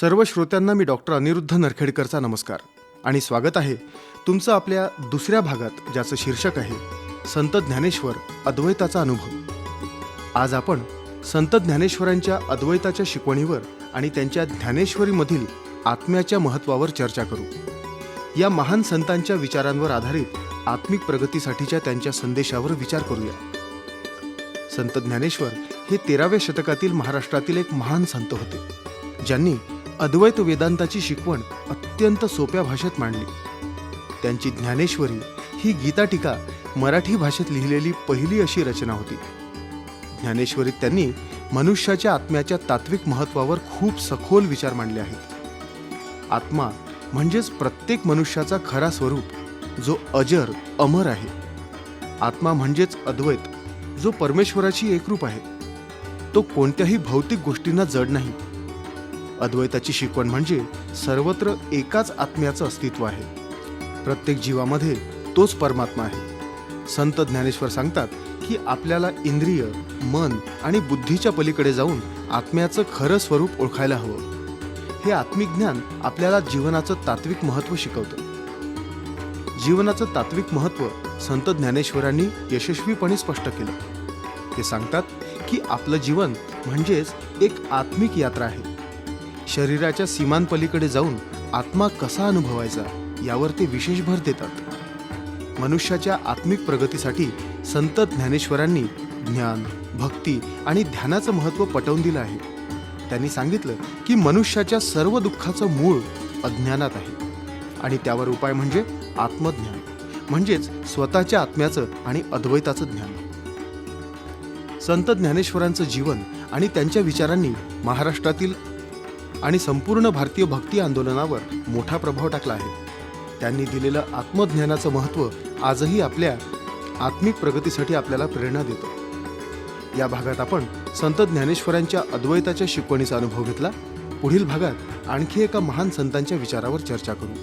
सर्व श्रोत्यांना मी डॉक्टर अनिरुद्ध नरखेडकरचा नमस्कार. आणि स्वागत आहे तुमचं आपल्या दुसऱ्या भागात ज्याचं शीर्षक आहे संत ज्ञानेश्वर अद्वैताचा अनुभव. आज आपण संत ज्ञानेश्वरांच्या अद्वैताच्या शिकवणीवर आणि त्यांच्या ज्ञानेश्वरीमधील आत्म्याच्या महत्त्वावर चर्चा करू. या महान संतांच्या विचारांवर आधारित आत्मिक प्रगतीसाठीच्या त्यांच्या संदेशावर विचार करूया. संत ज्ञानेश्वर हे तेराव्या शतकातील महाराष्ट्रातील एक महान संत होते ज्यांनी अद्वैत वेदांताची शिकवण अत्यंत सोप्या भाषेत मांडली. त्यांची ज्ञानेश्वरी ही गीता टीका मराठी भाषेत लिहिलेली पहिली अशी रचना होती. ज्ञानेश्वरीत त्यांनी मनुष्याच्या आत्म्याच्या तात्विक महत्वावर खूप सखोल विचार मांडले आहेत. आत्मा म्हणजेच प्रत्येक मनुष्याचा खरा स्वरूप जो अजर अमर आहे. आत्मा म्हणजेच अद्वैत जो परमेश्वराची एकरूप आहे. तो कोणत्याही भौतिक गोष्टींना जड नाही. अद्वैताची शिकवण म्हणजे सर्वत्र एकाच आत्म्याचं अस्तित्व आहे. प्रत्येक जीवामध्ये तोच परमात्मा आहे. संत ज्ञानेश्वर सांगतात की आपल्याला इंद्रिय मन आणि बुद्धीच्या पलीकडे जाऊन आत्म्याचं खरं स्वरूप ओळखायला हवं. हे आत्मिक ज्ञान आपल्याला जीवनाचं तात्विक महत्त्व शिकवतं. जीवनाचं तात्विक महत्त्व संत ज्ञानेश्वरांनी यशस्वीपणे स्पष्ट केलं. ते सांगतात की आपलं जीवन म्हणजेच एक आत्मिक यात्रा आहे. शरीराच्या सीमांपलीकडे जाऊन आत्मा कसा अनुभवायचा यावर ते विशेष भर देतात. मनुष्याच्या आत्मिक प्रगतीसाठी संत ज्ञानेश्वरांनी ज्ञान भक्ती आणि ध्यानाचं महत्त्व पटवून दिलं आहे. त्यांनी सांगितलं की मनुष्याच्या सर्व दुःखाचं मूळ अज्ञानात आहे. आणि त्यावर उपाय म्हणजे आत्मज्ञान म्हणजेच स्वतःच्या आत्म्याचं आणि अद्वैताचं ज्ञान. संत ज्ञानेश्वरांचं जीवन आणि त्यांच्या विचारांनी महाराष्ट्रातील आणि संपूर्ण भारतीय भक्ती आंदोलनावर मोठा प्रभाव टाकला आहे. त्यांनी दिलेलं आत्मज्ञानाचं महत्त्व आजही आपल्या आत्मिक प्रगतीसाठी आपल्याला प्रेरणा देतं. या भागात आपण संत ज्ञानेश्वरांच्या अद्वैताच्या शिकवणीचा अनुभव घेतला. पुढील भागात आणखी एका महान संतांच्या विचारावर चर्चा करू.